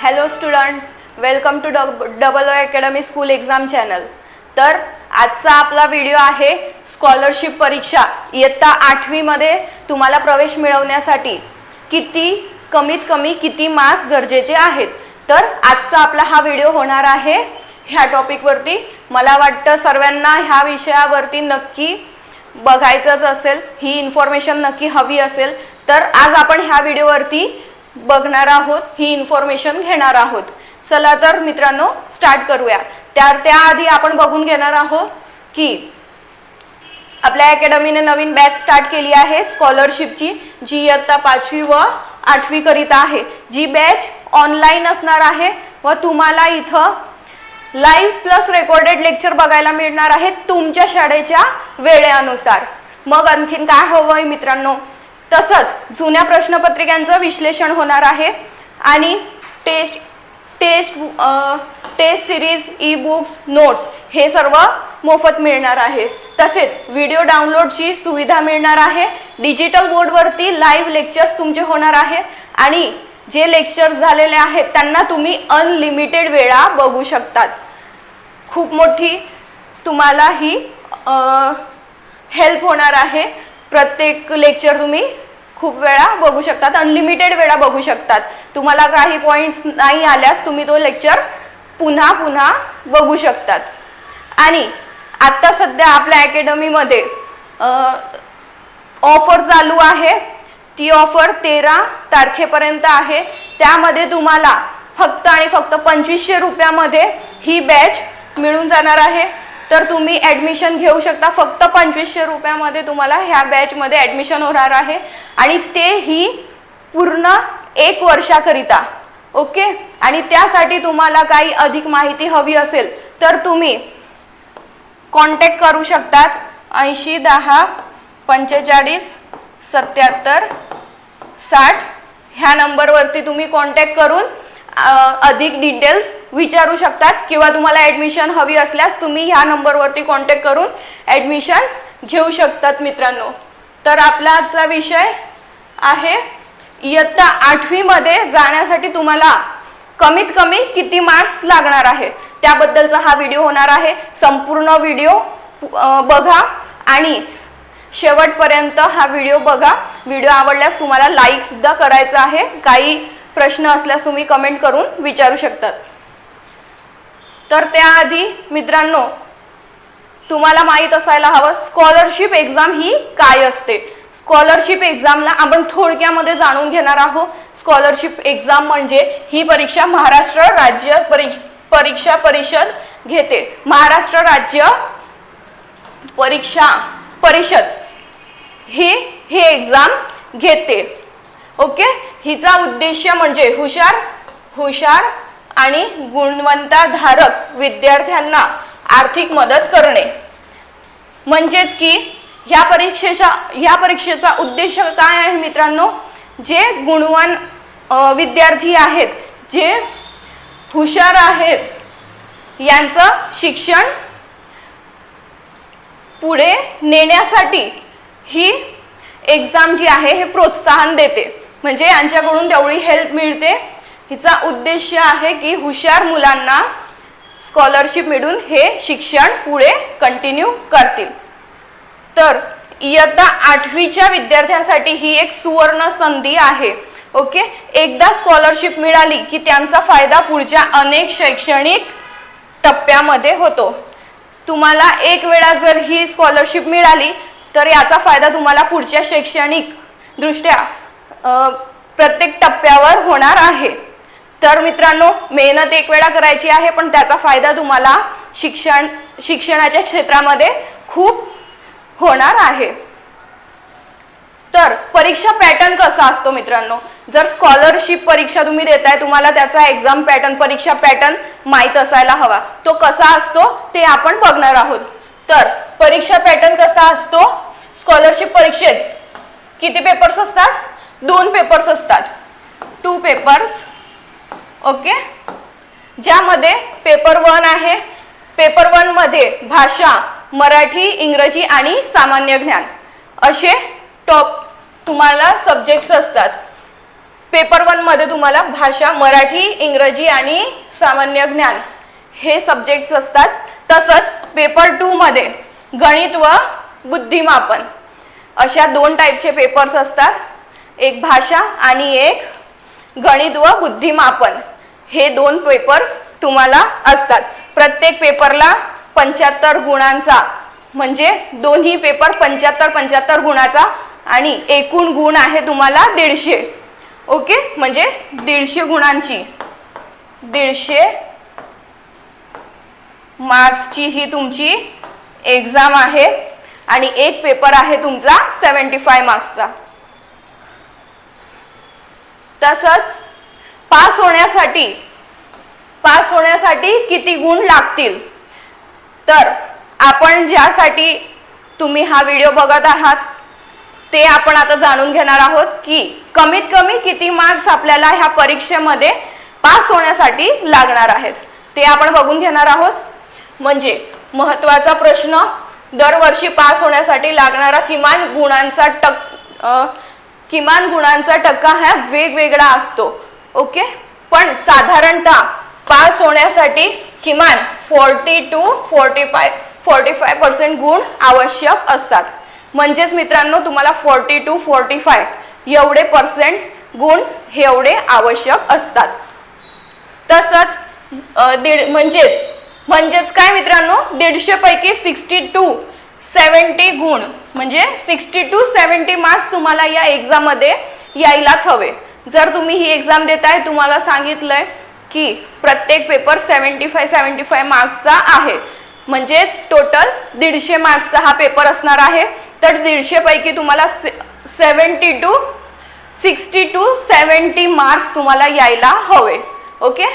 Hello students welcome to dub double O academy school exam channel तर आजचा आपला video आहे स्कॉलरशिप परीक्षा. इयत्ता आठवीमध्ये तुम्हाला प्रवेश मिळवण्यासाठी किती कमीत कमी किती मार्क्स गरजेचे आहेत. तर आजचा आपला हा व्हिडिओ होणार आहे ह्या टॉपिकवरती मला वाटतं सर्वांना ह्या विषयावरती नक्की बघायचंच असेल. ही इन्फॉर्मेशन नक्की हवी असेल. तर आज आपण ह्या व्हिडिओवरती बघणार आहोत ही इन्फॉर्मेशन घेणार आहोत. चला तर मित्रांनो स्टार्ट करूया. त्या त्याआधी आपण बघून घेणार आहोत की आपल्या अकॅडमीने नवीन बॅच स्टार्ट केली आहे स्कॉलरशिपची जी इयत्ता पाचवी व आठवी करीता आहे. जी बॅच ऑनलाईन असणार आहे व तुम्हाला इथं लाईव्ह प्लस रेकॉर्डेड लेक्चर बघायला मिळणार आहे तुमच्या शाळेच्या वेळेनुसार. मग आणखीन काय हवंय मित्रांनो? तसंच जुन्या प्रश्नपत्रिकांचं विश्लेषण होणार आहे. आणि test test test series E books notes हे सर्व मोफत मिळणार आहे. तसेच व्हिडिओ डाउनलोडची सुविधा मिळणार आहे. डिजिटल बोर्डवरती लाईव्ह लेक्चर्स तुमचे होणार आहे. आणि जे लेक्चर्स झालेले आहेत त्यांना तुम्ही अनलिमिटेड वेळा बघू शकतात. खूप मोठी तुम्हाला ही हेल्प होणार आहे. प्रत्येक लेक्चर तुम्ही खूप वेळा बघू शकतात अनलिमिटेड वेळा बघू शकतात. तुम्हाला काही पॉईंट्स नाही आल्यास तुम्ही तो लेक्चर पुन्हा पुन्हा बघू शकतात. आणि आत्ता सध्या आपल्या अकॅडमीमध्ये ऑफर चालू आहे. ती ऑफर तेरा तारखेपर्यंत आहे. त्यामध्ये तुम्हाला फक्त आणि फक्त पंचवीसशे रुपयामध्ये ही बॅच मिळून जाणार आहे. तर तुम्ही ॲडमिशन घेऊ शकता. फक्त पंचवीसशे रुपयामध्ये तुम्हाला ह्या बॅचमध्ये ॲडमिशन होणार आहे. आणि तेही पूर्ण एक वर्षाकरिता. ओके? आणि त्यासाठी तुम्हाला काही अधिक माहिती हवी असेल तर तुम्ही कॉन्टॅक्ट करू शकतात. ऐंशी दहा पंचेचाळीस सत्याहत्तर साठ. ह्या नंबरवरती तुम्ही कॉन्टॅक्ट करून अधिक डिटेल्स विचारू शकतात किंवा तुम्हाला ॲडमिशन हवी असल्यास तुम्ही ह्या नंबरवरती कॉन्टॅक्ट करून ॲडमिशन्स घेऊ शकतात मित्रांनो. तर आपला आजचा विषय आहे इयत्ता आठवीमध्ये जाण्यासाठी तुम्हाला कमीत कमी किती मार्क्स लागणार आहे? त्याबद्दलचा हा व्हिडिओ होणार आहे. संपूर्ण व्हिडिओ बघा आणि शेवटपर्यंत हा व्हिडिओ बघा. व्हिडिओ आवडल्यास तुम्हाला लाईकसुद्धा करायचा आहे. काही प्रश्न असल्यास तुम्ही कमेंट करून विचारू शकतात. तर त्याआधी मित्रांनो तुम्हाला माहीत असायला हवं स्कॉलरशिप एक्झाम ही काय असते? स्कॉलरशिप एक्झामला आपण थोडक्यामध्ये जाणून घेणार आहोत. स्कॉलरशिप एक्झाम म्हणजे ही परीक्षा महाराष्ट्र राज्य परी परीक्षा परिषद घेते. महाराष्ट्र राज्य परीक्षा परिषद ही हे एक्झाम घेते. ओके? हिचा उद्देश म्हणजे हुशार हुशार आणि गुणवंताधारक विद्यार्थ्यांना आर्थिक मदत करणे. म्हणजेच की ह्या परीक्षेचा ह्या परीक्षेचा उद्देश काय आहे मित्रांनो? जे गुणवान विद्यार्थी आहेत जे हुशार आहेत यांचं शिक्षण पुढे नेण्यासाठी ही एक्झाम जी आहे हे प्रोत्साहन देते. म्हणजे यांच्याकडून तेवढी हेल्प मिळते. हिचा उद्देश आहे की हुशार मुलांना स्कॉलरशिप मिळून हे शिक्षण पुढे कंटिन्यू करतील. तर इयत्ता आठवीच्या विद्यार्थ्यांसाठी ही एक सुवर्ण संधी आहे. ओके? एकदा स्कॉलरशिप मिळाली की त्यांचा फायदा पुढच्या अनेक शैक्षणिक टप्प्यामध्ये होतो. तुम्हाला एक वेळा जर ही स्कॉलरशिप मिळाली तर याचा फायदा तुम्हाला पुढच्या शैक्षणिक दृष्ट्या प्रत्येक टप्प्यावर होणार आहे. तर मित्रांनो मेहनत एक वेळा करायची आहे पण त्याचा फायदा तुम्हाला शिक्षण शिक्षणाच्या क्षेत्रामध्ये खूप होणार आहे. तर परीक्षा पॅटर्न कसा असतो मित्रांनो? जर स्कॉलरशिप परीक्षा तुम्ही देताय तुम्हाला त्याचा एक्झाम पॅटर्न परीक्षा पॅटर्न माहीत असायला हवा. तो कसा असतो ते आपण बघणार आहोत. तर परीक्षा पॅटर्न कसा असतो? स्कॉलरशिप परीक्षेत किती पेपर्स असतात? दोन पेपर्स असतात. टू पेपर्स ओके ज्यामध्ये पेपर वन आहे. पेपर वनमध्ये भाषा मराठी इंग्रजी आणि सामान्य ज्ञान. असे टॉप तुम्हाला सब्जेक्ट्स असतात. पेपर वनमध्ये तुम्हाला भाषा मराठी इंग्रजी आणि सामान्य ज्ञान हे सब्जेक्ट्स असतात. तसंच पेपर टूमध्ये गणित व बुद्धिमापन. अशा दोन टाईपचे पेपर्स असतात. एक भाषा आणि एक गणित व बुद्धिमापन. हे दोन पेपर्स तुम्हाला असतात. प्रत्येक पेपरला पंच्याहत्तर गुणांचा म्हणजे दोन्ही पेपर पंच्याहत्तर पंच्याहत्तर गुणाचा आणि एकूण गुण आहे तुम्हाला दीडशे. ओके? म्हणजे दीडशे गुणांची. दीडशे मार्क्सची ही तुमची एक्झाम आहे आणि एक पेपर आहे तुमचा सेवन्टी फाय मार्क्सचा तसंच पास होण्यासाठी पास होण्यासाठी किती गुण लागतील? तर आपण ज्यासाठी तुम्ही हा व्हिडिओ बघत आहात ते आपण आता जाणून घेणार आहोत की कमीत कमी किती मार्क्स आपल्याला ह्या परीक्षेमध्ये पास होण्यासाठी लागणार आहेत. ते आपण बघून घेणार आहोत. म्हणजे महत्त्वाचा प्रश्न दरवर्षी पास होण्यासाठी लागणारा किमान गुणांचा टक किमान गुणांचा टक्का हा वेगवेगळा असतो ओके? पण साधारणतः पास होण्यासाठी किमान forty two forty five forty five percent गुण आवश्यक असतात. म्हणजेच मित्रांनो तुम्हाला फोर्टी टू फोर्टी फाय एवढे पर्सेंट गुण हे एवढे आवश्यक असतात. तसंच दीड म्हणजेच म्हणजेच काय मित्रांनो? दीडशेपैकी सिक्स्टी टू सेवन्टी गुण म्हणजे सिक्स्टी टू सेवन्टी मार्क्स तुम्हाला या एक्झाममध्ये यायलाच हवे. जर तुम्ही ही एक्झाम देताय तुम्हाला सांगितलंय की प्रत्येक paper seventy five seventy five मार्क्सचा आहे. म्हणजेच टोटल दीडशे मार्क्सचा हा पेपर असणार आहे. तर दीडशेपैकी तुम्हाला से seventy two sixty two seventy marks तुम्हाला यायला हवे. ओके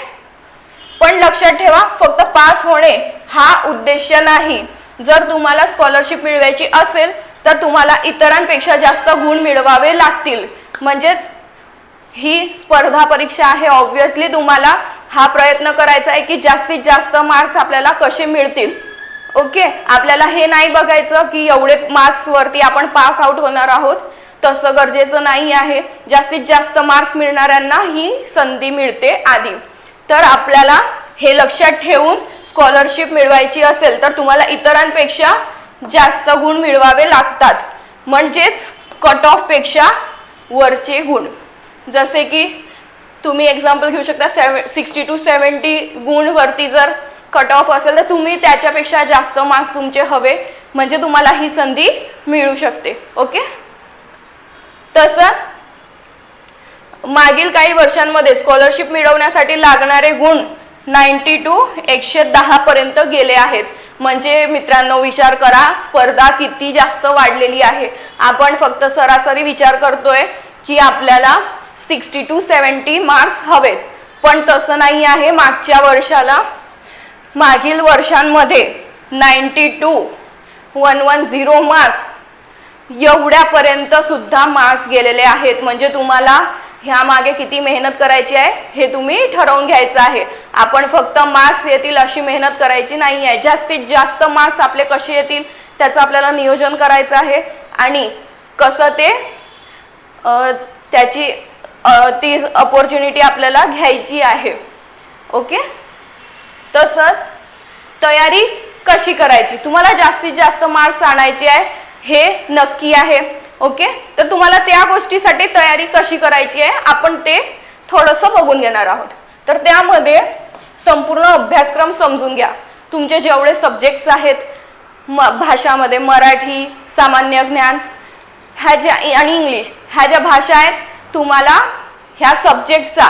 पण लक्षात ठेवा फक्त पास होणे हा उद्देश नाही. जर तुम्हाला स्कॉलरशिप मिळवायची असेल तर तुम्हाला इतरांपेक्षा जास्त गुण मिळवावे लागतील. म्हणजेच ही स्पर्धा परीक्षा आहे. ऑब्व्हियसली तुम्हाला हा प्रयत्न करायचा आहे की जास्तीत जास्त मार्क्स आपल्याला कसे मिळतील. ओके आपल्याला हे नाही बघायचं की एवढे मार्क्सवरती आपण पास आउट होणार आहोत. तसं गरजेचं नाही आहे. जास्तीत जास्त मार्क्स मिळणाऱ्यांना ही संधी मिळते आधी. तर आपल्याला हे लक्षात ठेवून स्कॉलरशिप मिळवायची असेल तर तुम्हाला इतरांपेक्षा जास्त गुण मिळवावे लागतात. म्हणजेच कट ऑफपेक्षा वरचे गुण. जसे की तुम्ही एक्झाम्पल घेऊ शकता सेव सिक्स्टी टू सेवन्टी गुणवरती जर कट ऑफ असेल तर तुम्ही त्याच्यापेक्षा जास्त मार्क्स तुमचे हवे म्हणजे तुम्हाला ही संधी मिळू शकते. ओके? तसंच मागील काही वर्षांमध्ये स्कॉलरशिप मिळवण्यासाठी लागणारे गुण नाईन्टी टू एकशे दहापर्यंत गेले आहेत. म्हणजे मित्रांनो विचार करा स्पर्धा किती जास्त वाढलेली आहे. आपण फक्त सरासरी विचार करतोय की आपल्याला सिक्स्टी टू सेवन्टी मार्क्स हवेत. पण तसं नाही आहे मागच्या वर्षाला. मागील वर्षांमध्ये ninety two one one zero marks एवढ्यापर्यंत सुद्धा मार्क्स गेलेले आहेत. म्हणजे तुम्हाला ह्या मागे किती मेहनत करायची आहे हे तुम्ही ठरवून घ्यायचं आहे. आपण फक्त मार्क्स येतील अशी मेहनत करायची नाही आहे. जास्तीत जास्त मार्क्स आपले कसे येतील त्याचं आपल्याला नियोजन करायचं आहे. आणि कसं ते त्याची ती अपॉर्च्युनिटी आपल्याला घ्यायची आहे. ओके? तसंच तयारी कशी करायची? तुम्हाला जास्तीत जास्त मार्क्स आणायचे आहे हे नक्की आहे. ओके? तर तुम्हाला त्या गोष्टीसाठी तयारी कशी करायची आहे आपण ते थोडंसं बघून घेणार आहोत. तर त्यामध्ये संपूर्ण अभ्यासक्रम समजून घ्या. तुमचे जेवढे सब्जेक्ट्स आहेत म भाषामध्ये मराठी सामान्य ज्ञान ह्या ज्या आणि इंग्लिश ह्या ज्या भाषा आहेत तुम्हाला ह्या सब्जेक्टचा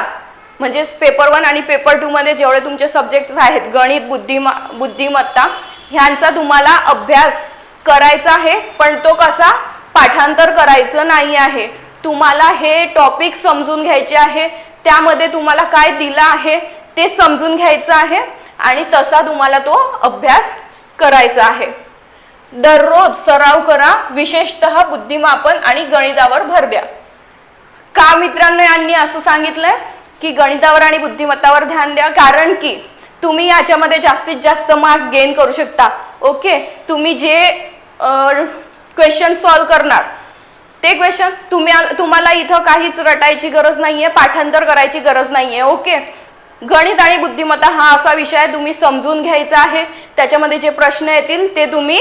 म्हणजेच पेपर वन आणि पेपर टूमध्ये जेवढे तुमचे सब्जेक्ट्स आहेत गणित बुद्धिमा बुद्धिमत्ता ह्यांचा तुम्हाला अभ्यास करायचा आहे पण तो कसा पाठांतर करायचं नाही आहे. तुम्हाला हे टॉपिक समजून घ्यायचे आहे त्यामध्ये तुम्हाला काय दिलं आहे ते समजून घ्यायचं आहे आणि तसा तुम्हाला तो अभ्यास करायचा आहे. दररोज सराव करा विशेषतः बुद्धिमापन आणि गणितावर भर द्या. का मित्रांनो यांनी असं सांगितलंय? की गणितावर आणि बुद्धिमत्तावर ध्यान द्या कारण की तुम्ही याच्यामध्ये जास्तीत जास्त मार्क्स गेन करू शकता. ओके? तुम्ही जे क्वेश्चन सॉल्व करणार ते क्वेश्चन तुम्ही तुम्हाला इथं काहीच रटायची गरज नाहीये पाठांतर करायची गरज नाहीये. ओके? गणित आणि बुद्धिमत्ता हा असा विषय आहे तुम्ही समजून घ्यायचा आहे. त्याच्यामध्ये जे प्रश्न येतील ते तुम्ही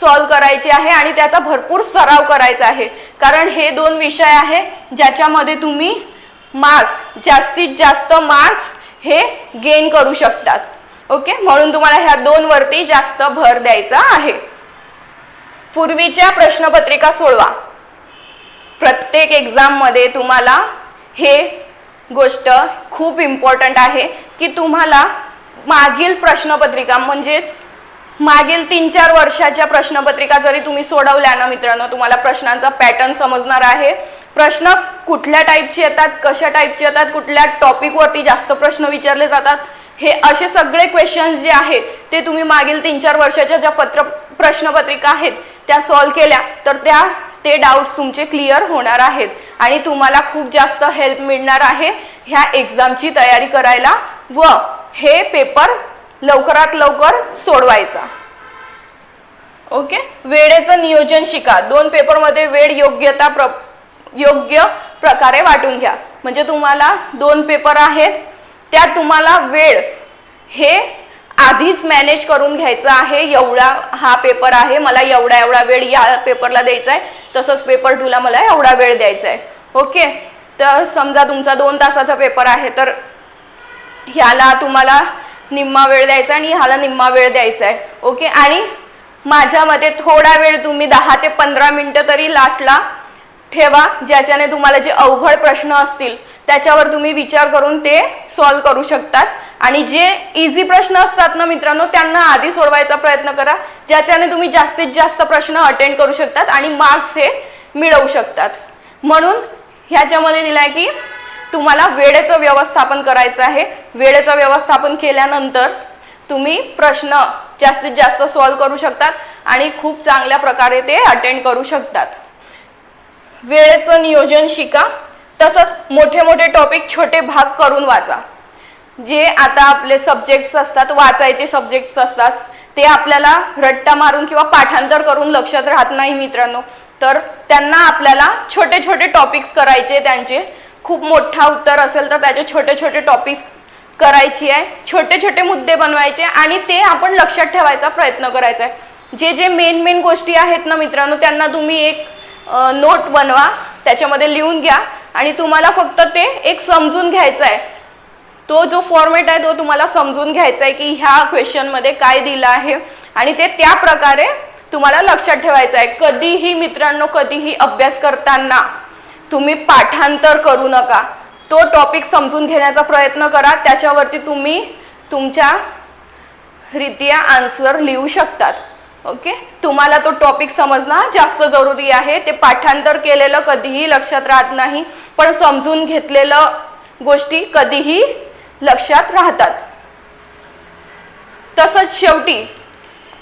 सॉल्व करायचे आहे आणि त्याचा भरपूर सराव करायचा आहे. कारण हे दोन विषय आहे ज्याच्यामध्ये तुम्ही मार्क्स जास्तीत जास्त मार्क्स हे गेन करू शकतात. ओके म्हणून तुम्हाला ह्या दोनवरती जास्त भर द्यायचा आहे. पूर्वीच्या प्रश्नपत्रिका सोडवा. प्रत्येक एक्झाममध्ये तुम्हाला हे गोष्ट खूप इम्पॉर्टंट आहे की तुम्हाला मागील प्रश्नपत्रिका म्हणजेच मागील तीन चार वर्षाच्या प्रश्नपत्रिका जरी तुम्ही सोडवल्या ना मित्रांनो तुम्हाला प्रश्नांचा पॅटर्न समजणार आहे. प्रश्न कुठल्या टाईपचे येतात कशा टाईपचे येतात कुठल्या टॉपिकवरती जास्त प्रश्न विचारले जातात हे असे सगळे क्वेश्चन्स जे आहेत ते तुम्ही मागील तीन चार वर्षाच्या ज्या पत्र प्रश्नपत्रिका आहेत त्या सॉल्व केल्या तर त्या ते डाऊट्स तुमचे क्लिअर होणार आहेत. आणि तुम्हाला खूप जास्त हेल्प मिळणार आहे ह्या एक्झामची तयारी करायला व हे पेपर लवकरात लवकर सोडवायचा. ओके वेळेचं नियोजन शिका. दोन पेपरमध्ये वेळ योग्यता प्र योग्य प्रकारे वाटून घ्या. म्हणजे तुम्हाला दोन पेपर आहेत त्यात तुम्हाला वेळ हे आधीच मॅनेज करून घ्यायचं आहे. एवढा हा पेपर आहे. मला एवढा एवढा वेळ या पेपरला द्यायचा आहे तसंच पेपर टूला मला एवढा वेळ द्यायचा आहे ओके तर समजा तुमचा दोन तासाचा पेपर आहे तर ह्याला तुम्हाला निम्मा वेळ द्यायचा आणि ह्याला निम्मा वेळ द्यायचा आहे ओके आणि माझ्या मते थोडा वेळ तुम्ही दहा ते पंधरा मिनटं तरी लास्टला ठेवा ज्याच्याने तुम्हाला जे अवघड प्रश्न असतील त्याच्यावर तुम्ही विचार करून ते सॉल्व करू शकतात. आणि जे इझी प्रश्न असतात ना मित्रांनो त्यांना आधी सोडवायचा प्रयत्न करा ज्याच्याने तुम्ही जास्तीत जास्त प्रश्न अटेंड करू शकतात आणि मार्क्स हे मिळवू शकतात. म्हणून ह्याच्यामध्ये दिलाय की तुम्हाला वेळेचं व्यवस्थापन करायचं आहे. वेळेचं व्यवस्थापन केल्यानंतर तुम्ही प्रश्न जास्तीत जास्त सॉल्व करू शकतात आणि खूप चांगल्या प्रकारे ते अटेंड करू शकतात. वेळेचं नियोजन शिका तसंच मोठे मोठे टॉपिक छोटे भाग करून वाचा. जे आता आपले सब्जेक्ट्स असतात वाचायचे सब्जेक्ट्स असतात ते आपल्याला रट्टा मारून किंवा पाठांतर करून लक्षात राहत नाही मित्रांनो. तर त्यांना आपल्याला छोटे छोटे टॉपिक्स करायचे त्यांचे खूप मोठा उत्तर असेल तर त्याचे छोटे छोटे टॉपिक्स करायची आहे. छोटे छोटे मुद्दे बनवायचे आणि ते आपण लक्षात ठेवायचा प्रयत्न करायचा आहे. जे जे मेन मेन गोष्टी आहेत ना मित्रांनो त्यांना तुम्ही एक नोट बनवा त्याच्यामध्ये लिहून घ्या आणि तुम्हाला फक्त ते एक समजून घ्यायचं आहे. तो जो फॉर्मेट आहे तो तुम्हाला समजून घ्यायचा आहे की ह्या क्वेश्चनमध्ये काय दिलं आहे. आणि ते त्या प्रकारे तुम्हाला लक्षात ठेवायचं आहे कधीही मित्रांनो कधीही अभ्यास करताना तुम्ही पाठांतर करू नका. तो टॉपिक समजून घेण्याचा प्रयत्न करा. त्याच्यावरती तुम्ही तुमच्या रित्या आन्सर लिहू शकतात. ओके तुम्हाला तो टॉपिक समजणं जास्त जरुरी आहे. ते पाठांतर केलेलं कधीही लक्षात राहत नाही. पण समजून घेतलेलं गोष्टी कधीही लक्षात राहतात. तसंच शेवटी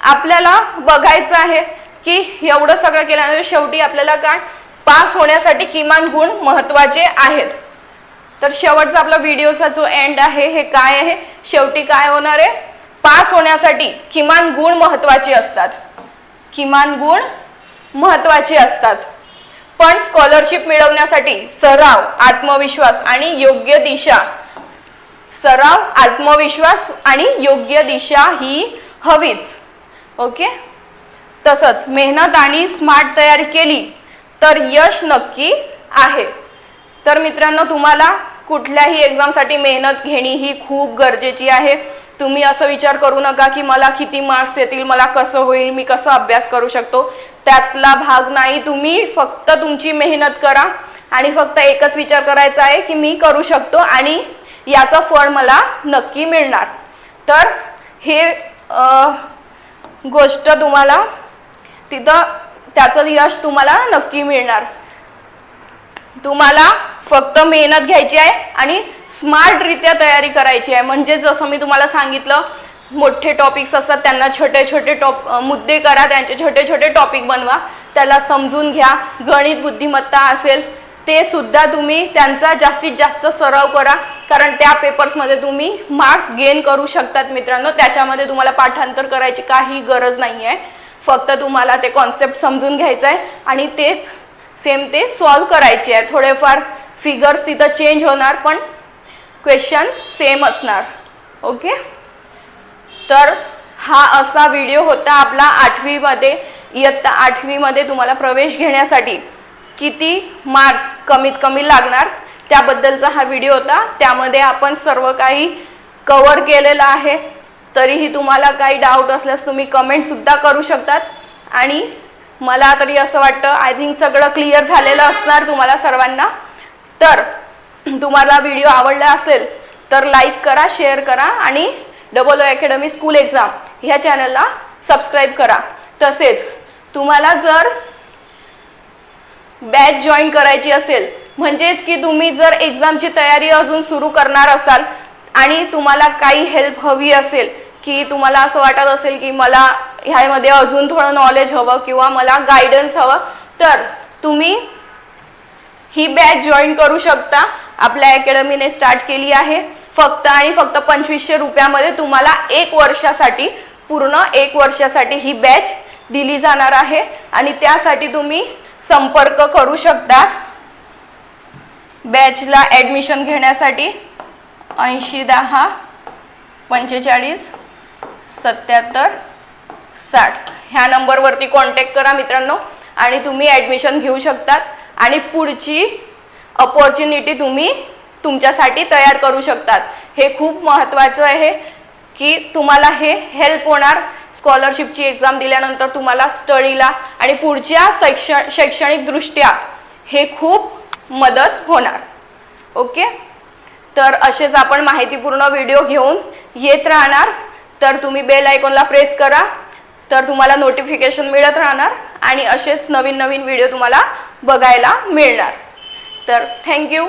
आपल्याला बघायचं आहे की एवढं सगळं केल्यानंतर शेवटी आपल्याला काय? पास होण्यासाठी किमान गुण महत्त्वाचे आहेत. तर शेवटचा आपला व्हिडिओचा जो एंड आहे हे काय आहे? शेवटी काय होणार आहे? पास होण्यासाठी किमान गुण महत्त्वाचे असतात. किमान गुण महत्त्वाचे असतात. पण स्कॉलरशिप मिळवण्यासाठी सराव आत्मविश्वास आणि योग्य दिशा सराव आत्मविश्वास आणि योग्य दिशा ही हवीच. ओके? तसंच मेहनत आणि स्मार्ट तयारी केली तर यश नक्की आहे. तर मित्रांनो तुम्हाला कुठल्याही एक्झामसाठी मेहनत घेणी ही खूप गरजेची आहे. तुम्ही असं विचार करू नका की मला किती मार्क्स येतील मला कसं होईल मी कसं अभ्यास करू शकतो. त्यातला भाग नाही तुम्ही फक्त तुमची मेहनत करा. आणि फक्त एकच विचार करायचा आहे की मी करू शकतो आणि याचं फळ मला नक्की मिळणार. तर हे गोष्ट तुम्हाला तिथं त्याचं यश तुम्हाला नक्की मिळणार. तुम्हाला फक्त मेहनत घ्यायची आहे आणि स्मार्टरित्या तयारी करायची आहे. म्हणजे जसं मी तुम्हाला सांगितलं मोठे टॉपिक्स असतात त्यांना छोटे छोटे टॉप मुद्दे करा त्यांचे छोटे छोटे टॉपिक बनवा. त्याला समजून घ्या. गणित बुद्धिमत्ता असेल ते सुद्धा तुम्ही त्यांचा जास्तीत जास्त सराव करा. कारण त्या पेपर्समध्ये तुम्ही मार्क्स गेन करू शकतात मित्रांनो. त्याच्यामध्ये तुम्हाला पाठांतर करायची काही गरज नाही आहे फक्त तुम्हाला ते कॉन्सेप्ट समजून घ्यायचं आहे आणि तेच सेम ते सॉल्व करायचे आहे. थोडेफार फिगर्स तिथं चेंज होणार पण क्वेश्चन सेम असणार. ओके तर हा असा व्हिडिओ होता आपला आठवीमध्ये इयत्ता आठवीमध्ये तुम्हाला प्रवेश घेण्यासाठी. किती मार्क्स कमीत कमी लागणार त्याबद्दलचा हा व्हिडिओ होता. त्यामध्ये आपण सर्व काही कवर केलेलं आहे. तरीही तुम्हाला काही डाऊट असल्यास तुम्ही कमेंटसुद्धा करू शकतात. आणि मला तरी असं वाटतं आय थिंक सगळं क्लिअर झालेलं असणार तुम्हाला सर्वांना. तर तुम्हाला व्हिडिओ आवडला असेल तर लाईक करा शेअर करा आणि double O academy school exam ह्या चॅनलला सबस्क्राईब करा. तसेच तुम्हाला जर बॅच जॉईन करायची असेल म्हणजेच की तुम्ही जर एक्झामची तयारी अजून सुरू करणार असाल आणि तुम्हाला काही हेल्प हवी असेल की तुम्हाला असं वाटत असेल की मला ह्यामध्ये अजून थोडं नॉलेज हवं किंवा मला गायडन्स हवं तर तुम्ही ही बॅच जॉईन करू शकता. आपल्या अकॅडमीने स्टार्ट केली आहे. फक्त आणि फक्त पंचवीसशे रुपयामध्ये तुम्हाला एक वर्षासाठी पूर्ण एक वर्षासाठी ही बॅच दिली जाणार आहे. आणि त्यासाठी तुम्ही संपर्क करू शकता बॅचला ॲडमिशन घेण्यासाठी ऐंशी दहा पंचेचाळीस सत्याहत्तर साठ. ह्या नंबरवरती कॉन्टॅक्ट करा मित्रांनो आणि तुम्ही ॲडमिशन घेऊ शकतात. आणि पुढची अपॉर्च्युनिटी तुम्ही तुमच्यासाठी तयार करू शकतात. हे खूप महत्त्वाचं आहे की तुम्हाला हे हेल्प होणार. स्कॉलरशिपची एक्झाम दिल्यानंतर तुम्हाला स्टडीला आणि पुढच्या शैक्षण शैक्षणिकदृष्ट्या हे खूप मदत होणार. ओके? तर असेच आपण माहितीपूर्ण व्हिडिओ घेऊन येत राहणार. तर तुम्ही बेल आयकॉनला प्रेस करा. तर तुम्हाला नोटिफिकेशन मिळत राहणार आणि असेच नवीन नवीन व्हिडिओ तुम्हाला बघायला मिळणार. तर थँक्यू.